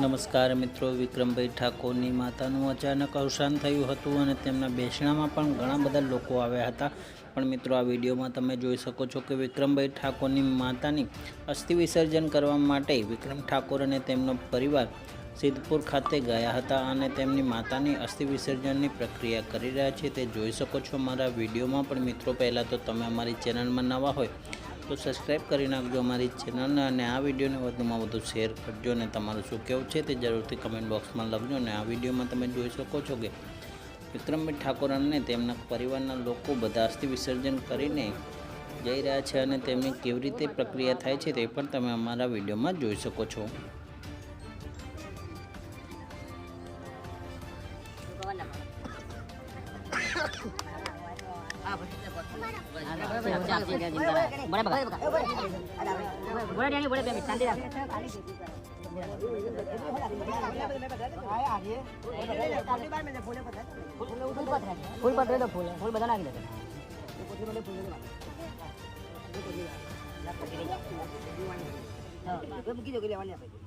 નમસ્કાર મિત્રો, વિક્રમભાઈ ઠાકોરની માતાનું અચાનક અવસાન થયું હતું અને તેમના બેસણામાં પણ ઘણા બધા લોકો આવ્યા હતા. પણ મિત્રો, આ વિડીયોમાં તમે જોઈ શકો છો કે વિક્રમભાઈ ઠાકોરની માતાની અસ્થિ વિસર્જન કરવા માટે વિક્રમ ઠાકોર અને તેમનો પરિવાર સિદ્ધપુર ખાતે ગયા હતા અને તેમની માતાની અસ્થિ વિસર્જનની પ્રક્રિયા કરી રહ્યા છે. તે જોઈ શકો છો મારા વિડીયોમાં. પણ મિત્રો, પહેલાં તો તમે અમારી ચેનલમાં નવા હોય, તો સબસ્ક્રાઈબ કરી નાખજો અમારી ચેનલને અને આ વિડીયોને વધુમાં વધુ શેર કરજો અને તમારું શું કહેવું છે તે જરૂરથી કમેન્ટ બોક્સમાં લખજો અને આ વિડીયોમાં તમે જોઈ શકો છો કે વિક્રમભાઈ ઠાકોર અને તેમના પરિવારના લોકો બધા અસ્થિ વિસર્જન કરીને જઈ રહ્યા છે અને તેમની કેવી રીતે પ્રક્રિયા થાય છે તે પણ તમે અમારા વિડીયોમાં જોઈ શકો છો. ફૂલ પર તો ફૂલ ફૂલ બધા નાખી દે મૂકી દો કે લેવાની આપણે